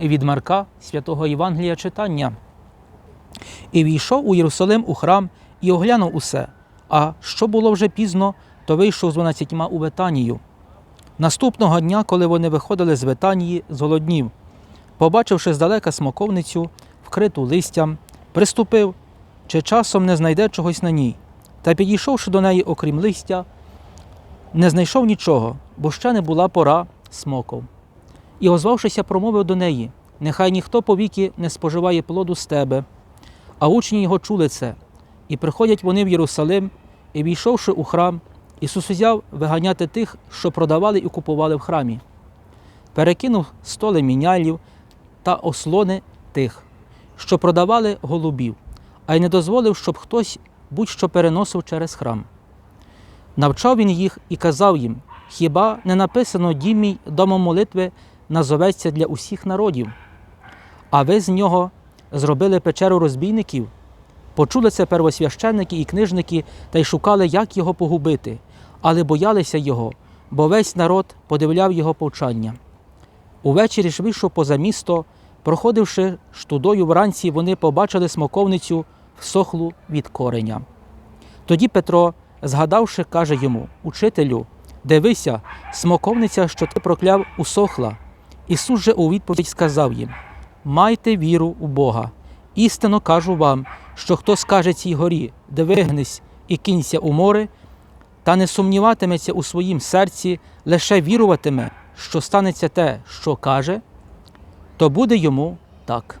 від Марка святого Євангелія читання. І війшов у Єрусалим у храм і оглянув усе. А що було вже пізно, то вийшов з дванадцятьма у Ветанію. Наступного дня, коли вони виходили з Ветанії, зголоднів, побачивши здалека смоковницю, вкриту листям, приступив, чи часом не знайде чогось на ній. Та підійшовши до неї, окрім листя, не знайшов нічого, бо ще не була пора смоков. І, озвавшися, промовив до неї: Нехай ніхто повіки не споживає плоду з тебе. А учні його чули це, і приходять вони в Єрусалим, і, війшовши у храм, Ісус узяв виганяти тих, що продавали і купували в храмі. Перекинув столи мінялів та ослони тих, що продавали голубів, а й не дозволив, щоб хтось будь-що переносив через храм. Навчав він їх і казав їм: Хіба не написано дім мій домом молитви назоветься для усіх народів? А ви з нього зробили печеру розбійників? Почули це первосвященники і книжники та й шукали, як його погубити, але боялися його, бо весь народ подивляв його повчання. Увечері ж вийшов поза місто, проходивши штудою вранці, вони побачили смоковницю всохлу від кореня. Тоді Петро, згадавши, каже йому: Учителю, дивися, смоковниця, що ти прокляв, усохла. Ісус же у відповідь сказав їм: Майте віру у Бога. Істинно кажу вам, що хто скаже цій горі, де вигнись і кінься у море, та не сумніватиметься у своїм серці, лише віруватиме, що станеться те, що каже, то буде йому так.